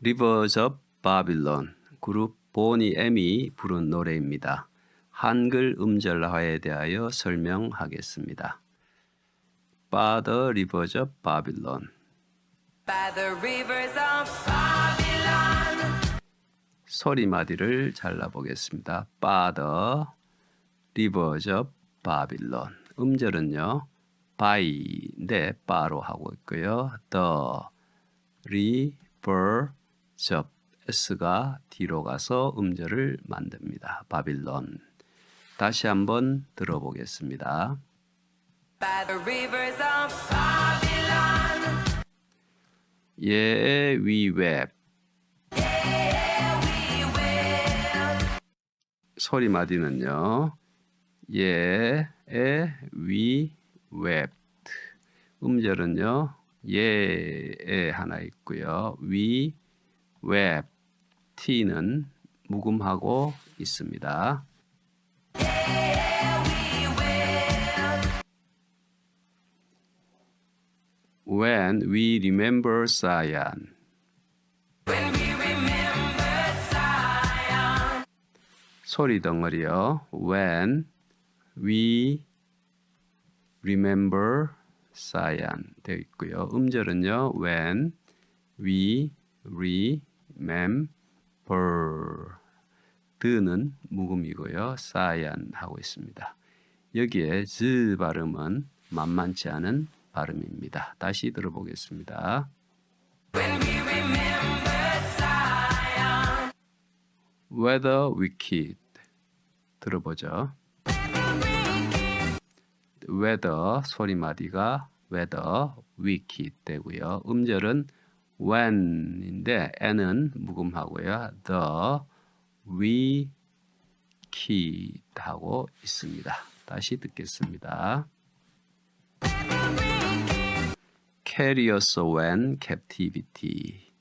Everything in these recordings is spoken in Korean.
리버즈 업 바빌론 그룹 보니 엠이 부른 노래입니다. 한글 음절화에 대하여 설명하겠습니다. By the rivers of Babylon By the rivers of Babylon. 소리마디를 잘라보겠습니다. By the rivers of Babylon 음절은요. by인데 바로 하고 있고요. The rivers of s가 뒤로 가서 음절을 만듭니다. 바빌론 다시 한번 들어보겠습니다. 예, We will. 소리 마디는요. 예, 에, 위, 웹. 음절은요. 예 에 하나 있고요. 위, 웹. t는 묵음하고 있습니다. When we remember Zion. When we remember Zion. 소리 덩어리요. When we remember Zion 되어 있고요. 음절은요. When we remember 드는 묵음이고요. Zion 하고 있습니다. 여기에 즈 발음은 만만치 않은 발음입니다. 다시 들어보겠습니다. Whether wicked 들어보죠. whether 소리마디가 whether wicked 되고요. 음절은 when인데 n은 묵음하고요. the wicked 하고 있습니다. 다시 듣겠습니다. Carry us away in captivity.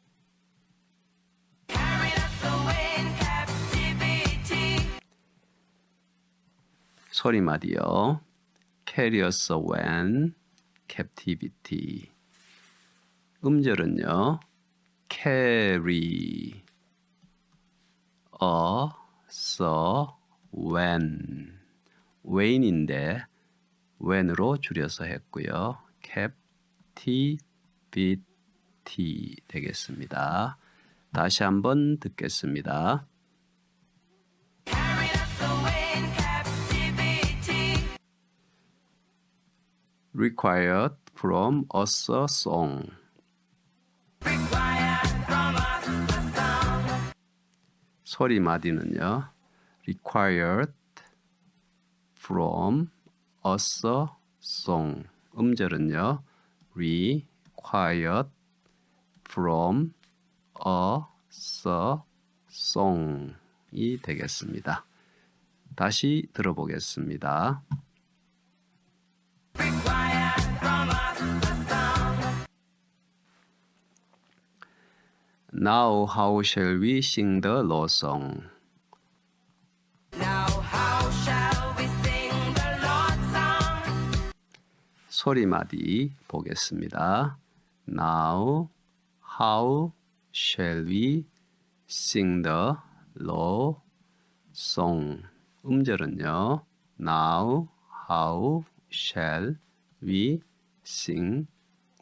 소리마디요. Carry us away in captivity. 음절은요. Carry us when when인데 when으로 줄여서 했고요. captivity 되겠습니다. 다시 한번 듣겠습니다. Required from us a song. 소리 마디는요. required from a song. 음절은요. required from a song이 되겠습니다. 다시 들어보겠습니다. Now how shall we sing the Lord song? Now how shall we sing the Lord's song? 소리마디 보겠습니다. Now how shall we sing the Lord song? 음절은요. Now how shall we sing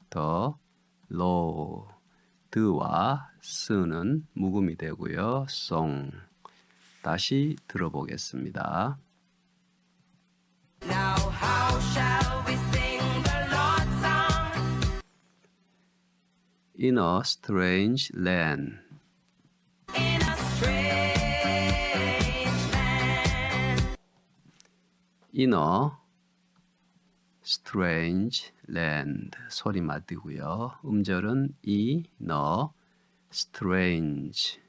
the Lord? 드와 스는 묵음이 되고요. song. 다시 들어보겠습니다. Now how shall we sing the Lord's song? In a strange land. In a strange land. in a strange land 소리 맞고요. 음절은 in a strange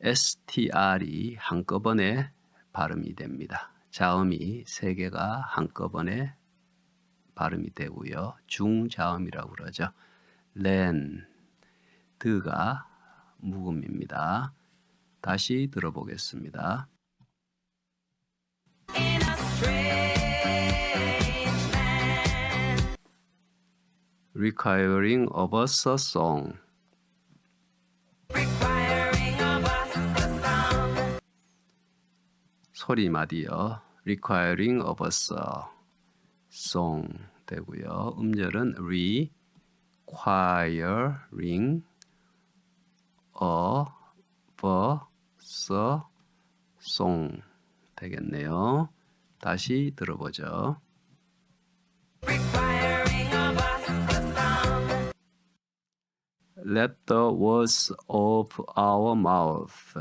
str이 한꺼번에 발음이 됩니다. 자음이 세 개가 한꺼번에 발음이 되고요. 중자음이라고 그러죠. land 드가 묵음입니다. 다시 들어보겠습니다. Requiring of us a song. 소리 마디요. requiring of a song, 되고요. 음절은 requiring of a song 되겠네요. 다시 들어보죠. Let the words of our mouth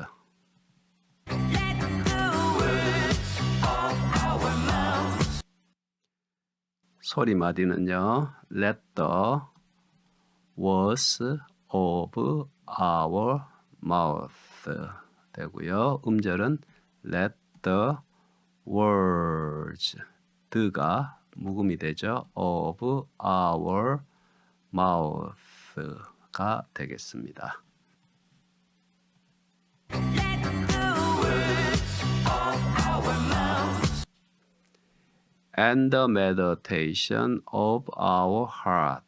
소리 마디는요. Let the words of our mouth 되고요. 음절은 let the words 드가 묵음이 되죠. of our mouth가 되겠습니다. And the meditation of our heart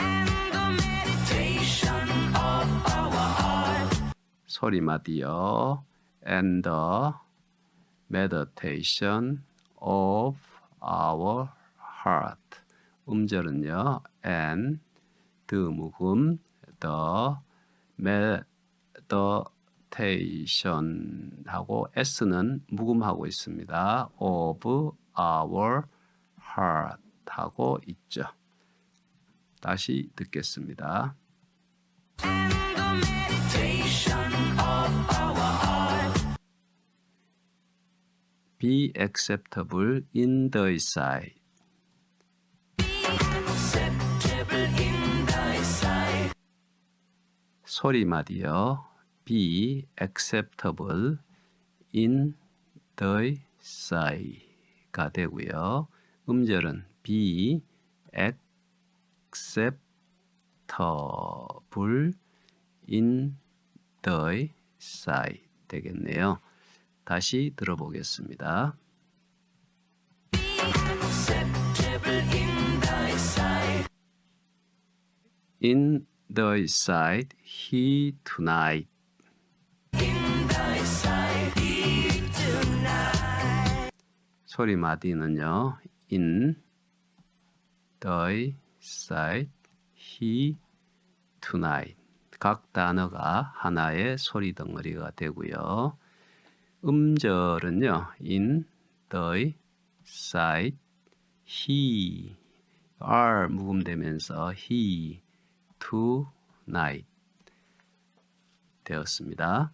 and the meditation of our heart 소리 마디요. And the meditation of our heart. 음절은요. and 묵음 the meditation 하고 s는 묵음하고 있습니다. of our heart 하고 있죠. 다시 듣겠습니다. the be acceptable in thy sight. acceptable in thy sight 소리 마디요. be acceptable in thy sight 가 되고요. 음절은 be acceptable in thy sight 되겠네요. 다시 들어보겠습니다. in thy sight he tonight 소리 마디는요. In thy sight he tonight 각 단어가 하나의 소리 덩어리가 되고요. 음절은요. In thy sight he r 묵음되면서 he tonight 되었습니다.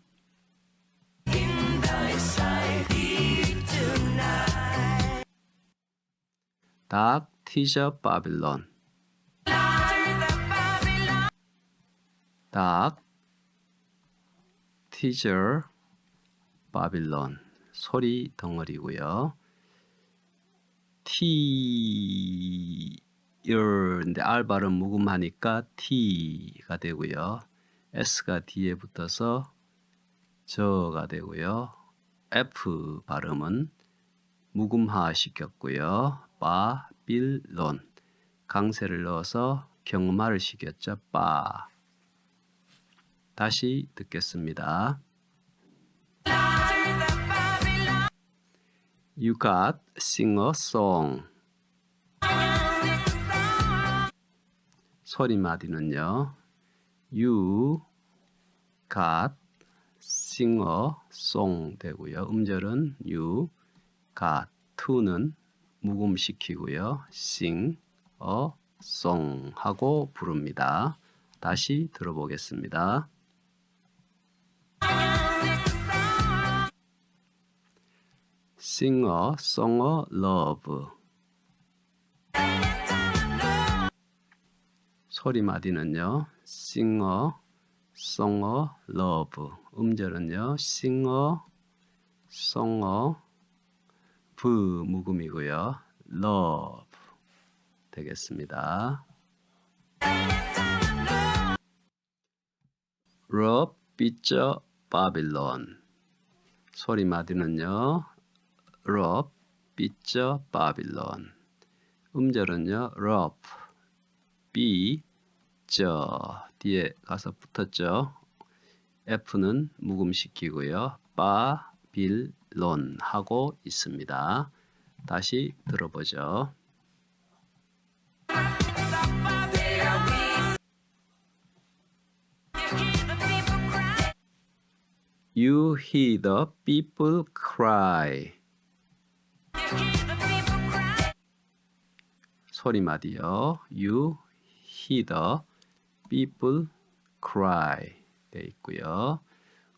Dark teacher Babylon 닭 티저 바빌론 소리 덩어리고요. 티열인데 R 발음 묵음하니까 T가 되고요. S가 뒤에 붙어서 저가 되고요. F 발음은 묵음화 시켰고요. 바빌론 강세를 넣어서 경마를 시켰죠. 바 다시 듣겠습니다. Sing a song. 소리 마디는요. Sing a song 되고요. 음절은 got to는 묵음시키고요. sing a song 하고 부릅니다. 다시 들어보겠습니다. Sing a song of love. 소리 마디는요. Sing a song of love. 음절은요. Song of v 묵음이고요. love 되겠습니다. Love picture Babylon. 소리 마디는요. Love picture Babylon. 음절은요. Love 저 뒤에 가서 붙었죠. F는 묵음시키고요. 바빌 론 alone 하고 있습니다. 다시 들어보죠. You hear the people cry. 소리 마디요. You hear the people cry 돼 있고요.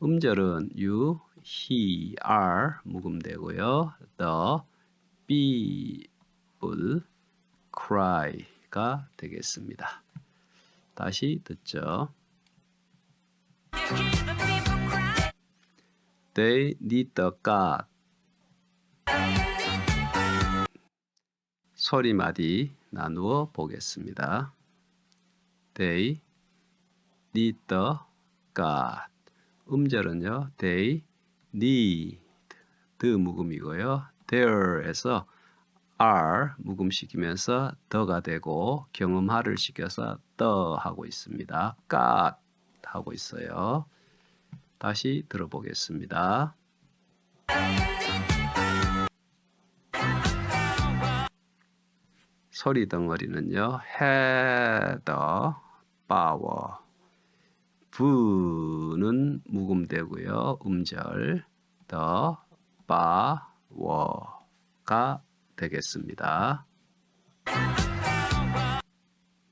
음절은 you, he, are 묵음되고요. The people cry가 되겠습니다. 다시 듣죠. They need the God. 소리 마디 나누어 보겠습니다. They need the God. 음절은요. They need the 묵음이고요. there에서 are 묵음시키면서 the가 되고 경음하를 시켜서 the 하고 있습니다. God 하고 있어요. 다시 들어보겠습니다. 소리 덩어리는요. the power. 부는 무금되고요. 음절 더 바, 워가 되겠습니다.